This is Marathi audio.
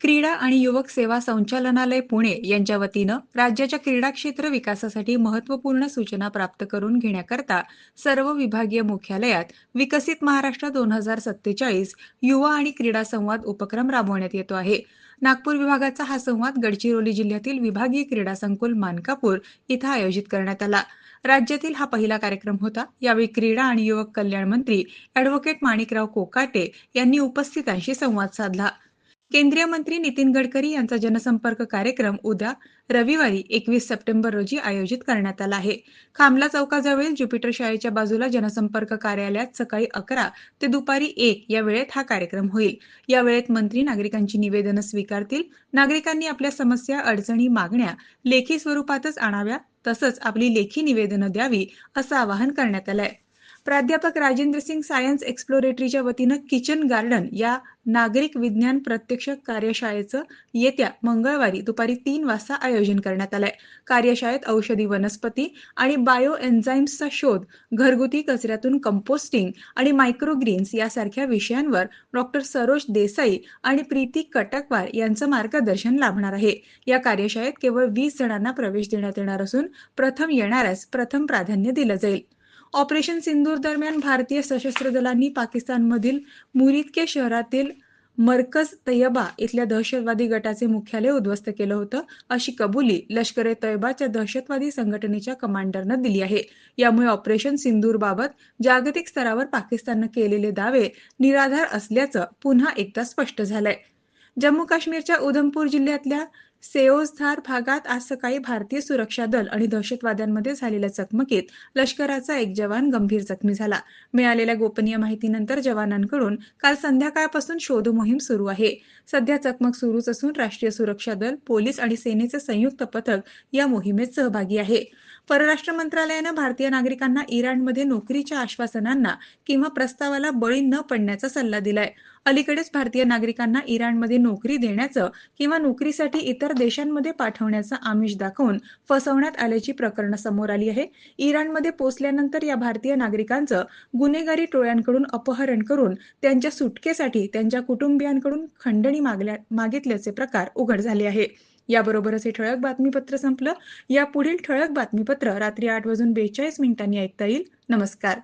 क्रीडा आणि युवक सेवा संचालनालय पुणे यांच्या वतीनं राज्याच्या क्रीडा क्षेत्र विकासासाठी महत्त्वपूर्ण सूचना प्राप्त करून घेण्याकरता सर्व विभागीय मुख्यालयात विकसित महाराष्ट्र दोन हजार सत्तेचाळीस युवा आणि क्रीडा संवाद उपक्रम राबवण्यात येतो आहे. नागपूर विभागाचा हा संवाद गडचिरोली जिल्ह्यातील विभागीय क्रीडा संकुल मानकापूर इथं आयोजित करण्यात आला. राज्यातील हा पहिला कार्यक्रम होता. यावेळी क्रीडा आणि युवक कल्याण मंत्री अॅडव्होकेट माणिकराव कोकाटे यांनी उपस्थितांशी संवाद साधला. केंद्रीय मंत्री नितीन गडकरी यांचा जनसंपर्क कार्यक्रम उद्या रविवारी एकवीस सप्टेंबर रोजी आयोजित करण्यात आला आहे. खामला चौकाजवळील ज्युपिटर शाळेच्या बाजूला जनसंपर्क कार्यालयात सकाळी अकरा ते दुपारी एक या वेळेत हा कार्यक्रम होईल. या वेळेत मंत्री नागरिकांची निवेदनं स्वीकारतील नागरिकांनी आपल्या समस्या अडचणी मागण्या लेखी स्वरूपातच आणाव्या तसंच आपली लेखी निवेदनं द्यावी असं आवाहन करण्यात आलंय. प्राध्यापक राजेंद्र सिंग सायन्स एक्सप्लोरेटरीच्या वतीनं किचन गार्डन या नागरिक विज्ञान प्रत्यक्ष कार्यशाळेचं येत्या मंगळवारी दुपारी तीन वाजता आयोजन करण्यात आलंय. कार्यशाळेत औषधी वनस्पती आणि बायो एन्झाईम्सचा शोध घरगुती कचऱ्यातून कंपोस्टिंग आणि मायक्रोग्रीन्स यासारख्या विषयांवर डॉक्टर सरोज देसाई आणि प्रीती कटकवार यांचं मार्गदर्शन लाभणार आहे. या कार्यशाळेत केवळ वीस जणांना प्रवेश देण्यात येणार असून प्रथम येणाऱ्यास प्रथम प्राधान्य दिलं जाईल. ऑपरेशन सिंदूर दरम्यान भारतीय सशस्त्र दलांनी पाकिस्तानमधील मुरिदके शहरातील मरकज तय्यबा इथल्या दहशतवादी गटाचे मुख्यालय उद्ध्वस्त केलं होतं अशी कबुली लष्कर ए तय्यबाच्या दहशतवादी संघटनेच्या कमांडरनं दिली आहे. यामुळे ऑपरेशन सिंदूरबाबत जागतिक स्तरावर पाकिस्ताननं केलेले दावे निराधार असल्याचं पुन्हा एकदा स्पष्ट झालंय. जम्मू काश्मीरच्या उधमपूर जिल्ह्यातल्या सेओजधार भागात आज सकाळी भारतीय सुरक्षा दल आणि दहशतवाद्यांमध्ये झालेल्या चकमकीत लष्कराचा एक जवान गंभीर जखमी झाला. मिळालेल्या गोपनीय माहितीनंतर जवानांकडून काल संध्याकाळपासून शोध मोहीम सुरू आहे. सध्या चकमक सुरूच असून राष्ट्रीय सुरक्षा दल पोलीस आणि सेनेचे संयुक्त पथक या मोहिमेत सहभागी आहे. परराष्ट्र मंत्रालयानं भारतीय नागरिकांना इराणमध्ये नोकरीच्या आश्वासनांना किंवा प्रस्तावाला बळी न पडण्याचा सल्ला दिलाय. अलीकडेच भारतीय नागरिकांना इराणमध्ये नोकरी देण्याचं किंवा नोकरीसाठी इतर देशांमध्ये पाठवण्याचा आमिष दाखवून फसवण्यात आल्याची प्रकरणं समोर आली आहे. इराणमध्ये पोचल्यानंतर या भारतीय नागरिकांचं गुन्हेगारी टोळ्यांकडून अपहरण करून त्यांच्या सुटकेसाठी त्यांच्या कुटुंबियांकडून खंडणी मागल्या मागितल्याचे प्रकार उघड झाले आहे. याबरोबरच हे ठळक बातमीपत्र संपलं. या पुढील ठळक बातमीपत्र रात्री आठ वाजून बेचाळीस मिनिटांनी ऐकता येईल. नमस्कार.